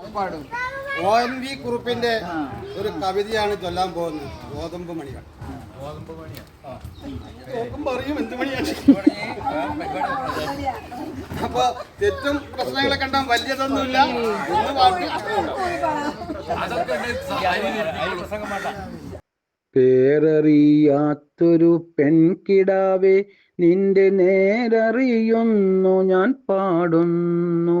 പാടും. O N V കുറുപ്പിന്റെ ഒരു കവിതയാണ് ചൊല്ലാൻ പോകുന്നത്. ഗോതമ്പ് മണികൾ. നോക്കുമ്പോ അറിയും എന്ത് മണിയാണ്? അപ്പൊ തെറ്റും പ്രശ്നങ്ങളെ കണ്ടാൽ വലിയതൊന്നുമില്ല. ഒന്ന് പാട്ട്. പേരറിയാത്തൊരു പെൺകിടാവേ നിന്റെ നേരറിയുന്നു ഞാൻ പാടുന്നു.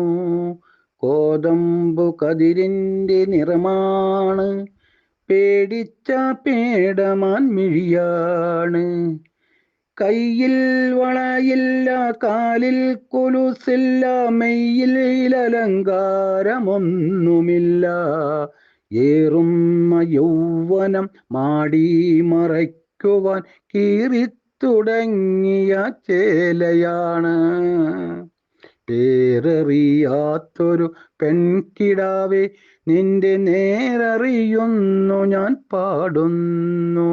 കോതമ്പു കതിരിന്റെ നിറമാണ്. പേടിച്ച പേടമാൻ മിഴിയാണ്. കയ്യിൽ വളയില്ല കാലിൽ കൊലുസില്ല മെയ്യിൽ അലങ്കാരമൊന്നുമില്ല ഏറുന്ന യൗവനം മാടി മറയ്ക്കുവാൻ കീറിത്തുടങ്ങിയ ചേലയാണ്. പേരറിയാത്തൊരു പെൺകിടാവേ നിന്റെ നേരറിയുന്നു ഞാൻ പാടുന്നു.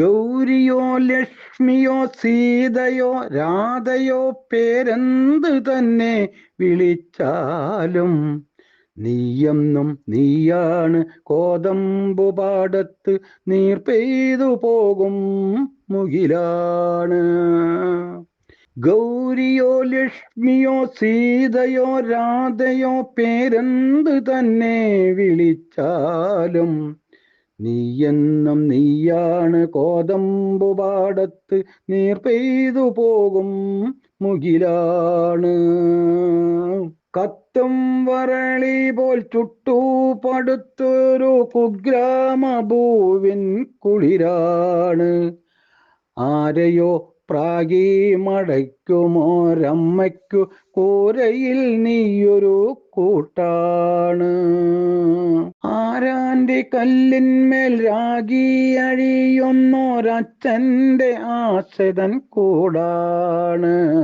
ഗൗരിയോ ലക്ഷ്മിയോ സീതയോ രാധയോ പേരെന്ത് തന്നെ വിളിച്ചാലും നീയെന്നും നീയാണ് കോതമ്പു പാടത്ത് നീർ പെയ്തു പോകും മുകിലാണ്. ഗൗരിയോ ലക്ഷ്മിയോ സീതയോ രാധയോ പേരെന്ത് തന്നെ വിളിച്ചാലും നീയെന്നും നീയാണ് കോതമ്പു പാടത്ത് നീർ പെയ്തു പോകും മുകിലാണ്. കത്തും വരളി പോൽ ചുട്ടു പടുത്തൊരു കുഗ്രാമഭൂവിൻ കുളിരാണ്. ആരെയോ പ്രാഗി മടയ്ക്കുമോരമ്മയ്ക്കു കൂരയിൽ നീയൊരു കൂട്ടാണ്. ആരാന്റെ കല്ലിന്മേൽ രാഗി അഴിയൊന്നോരച്ഛന്റെ ആശതൻ കൂടാണ്.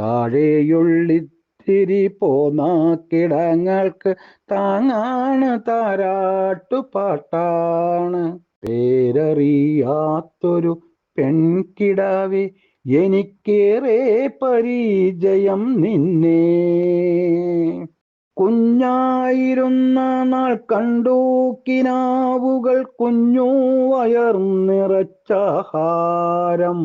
താഴെയുള്ളിത്തിരി പോന്ന കിടങ്ങൾക്ക് താങ്ങാണ് താരാട്ടുപാട്ടാണ്. പേരറിയാത്തൊരു പെൺകിടാവേ എനിക്കേറെ പരിചയം നിന്നെ. കുഞ്ഞായിരുന്ന നാൾ കണ്ടു കിനാവുകൾ കുഞ്ഞു വയർ നിറച്ചാഹാരം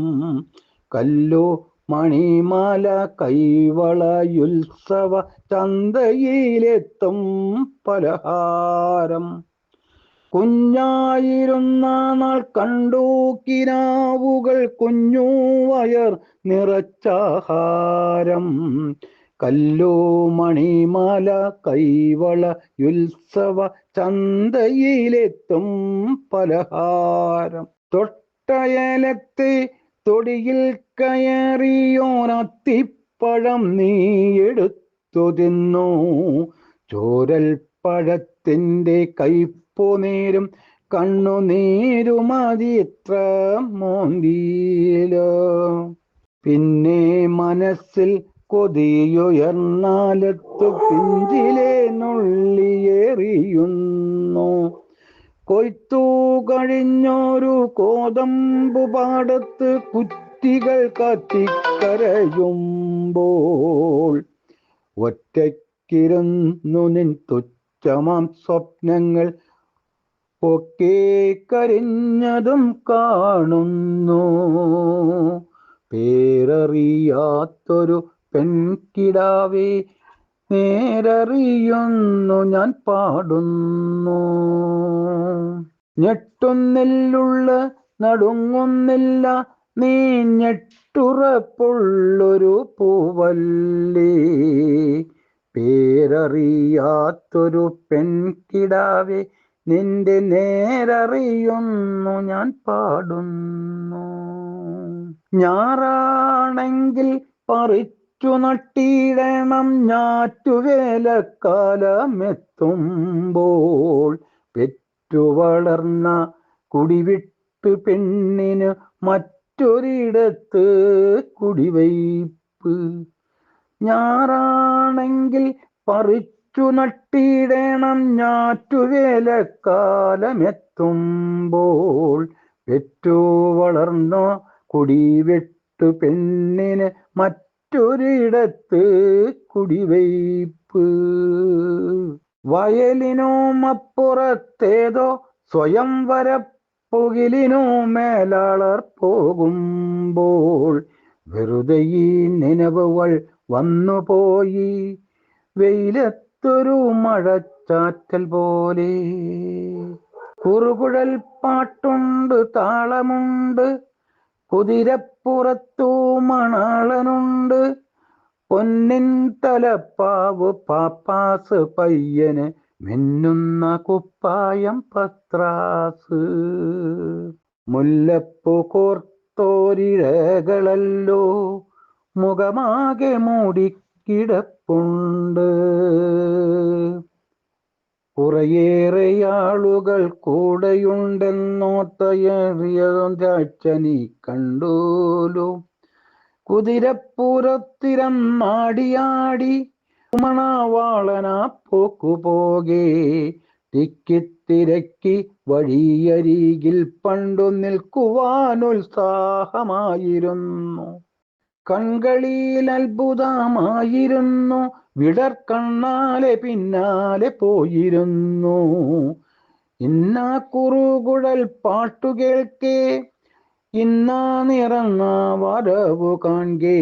കല്ലു മണിമാല കൈവളയുത്സവ ചന്തയിലെത്തും പലഹാരം. കുഞ്ഞായിരുന്ന നാൾ കണ്ടു കിനാവുകൾ കുഞ്ഞു വയർ നിറച്ചാഹാരം. കല്ലു മണിമാല കൈവള ഉത്സവ ചന്തയിലെത്തും പലഹാരം. തൊട്ടയലത്തെ തൊടിയിൽ കയറിയോനത്തിപ്പഴം നീ എടുത്തു തിന്നു. ചോരൽ പഴത്തിന്റെ കയ്പു നേരും കണ്ണുനീരുമതി എത്ര മോന്തിയിലോ. പിന്നെ മനസ്സിൽ കൊതിയുയർന്നാലത്തു പിഞ്ചിലെ നുള്ളിയേറിയുന്നു കൊയ്ത്തു കഴിഞ്ഞൊരു കോതമ്പു പാടത്ത് കുറ്റികൾ കത്തിക്കരയുമ്പോൾ ഒറ്റയ്ക്കിരുന്നു നിൻ തുച്ഛമാം സ്വപ്നങ്ങൾ ഒക്കെ കരിഞ്ഞതും കാണുന്നു. പേരറിയാത്തൊരു പെൺകിടാവേ നേരറിയുന്നു ഞാൻ പാടുന്നു. ഞെട്ടുന്നില്ലുള്ള നടുങ്ങുന്നില്ല നീ ഞെട്ടുറപ്പുള്ളൊരു പൂവല്ലേ. പേരറിയാത്തൊരു പെൺകിടാവേ നിന്റെ നേരറിയുന്നു ഞാൻ പാടുന്നു. ഞാറാണെങ്കിൽ പറിച്ചു നട്ടിടണം ഞാറ്റുവേലക്കാലമെത്തുമ്പോൾ പെറ്റു വളർന്ന കുടിവിട്ടു പെണ്ണിന് മറ്റൊരിടത്ത് കുടിവയ്പ് ഞാറാണെങ്കിൽ പറിച്ചു ഞാറാണെങ്കിൽ നട്ടിടണം ഞാറ്റുവേലക്കാലമെത്തുമ്പോൾ. പെറ്റു വളർന്നോ കുടിവെട്ടു പെണ്ണിന് മറ്റൊരിടത്ത് കുടിവയ്പ്പ്. വയലിനും അപ്പുറത്തേതോ സ്വയംവര വരപ്പുകിലിനോ മേലാളർ പോകുമ്പോൾ. വെറുതെ ഈ നിലവുകൾ വന്നുപോയി. വെയിലത്തൊരു മഴച്ചാറ്റൽ പോലെ. കുറുകുഴൽ പാട്ടുണ്ട് താളമുണ്ട്. കുതിരപ്പുറത്തു മണാളനുണ്ട്. പൊന്നിൻ തലപ്പാവ് പാപ്പാസ് പയ്യന് മിന്നുന്ന കുപ്പായം പത്രാസ്. മുല്ലപ്പൂ കോർത്തോരിഴകളല്ലോ മുഖമാകെ മൂടിക്കിടപ്പുണ്ട് കുറേയേറെ ആളുകൾ കൂടെയുണ്ടെന്നോത്തയേറിയതും ചാച്ചനി കണ്ടോലു. കുതിരപ്പുറത്തിരം നാടിയാടി മണവാളനാ പോക്കുപോകെ തിക്കിത്തിരക്കി വഴിയരികിൽ പണ്ടു നിൽക്കുവാനുത്സാഹമായിരുന്നു. കൺകളിൽ അത്ഭുതമായിരുന്നു വിടർക്കണ്ണാലെ പിന്നാലെ പോയിരുന്നു. ഇന്നാ കുറുകുഴൽ പാട്ടു കേൾക്കേ ഇന്നാ നിറങ്ങ വരവു കാൺകേ.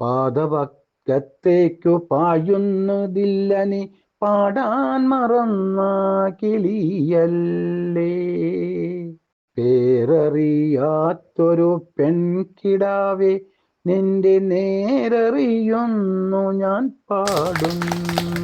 പാദപക്കത്തേക്കു പായുന്നതില്ലനി പാടാൻ മറന്ന കിളിയല്ലേ. പേരറിയാത്തൊരു പെൺകിടാവേ നിന്റെ നേരറിയുന്നു ഞാൻ പാടുന്നു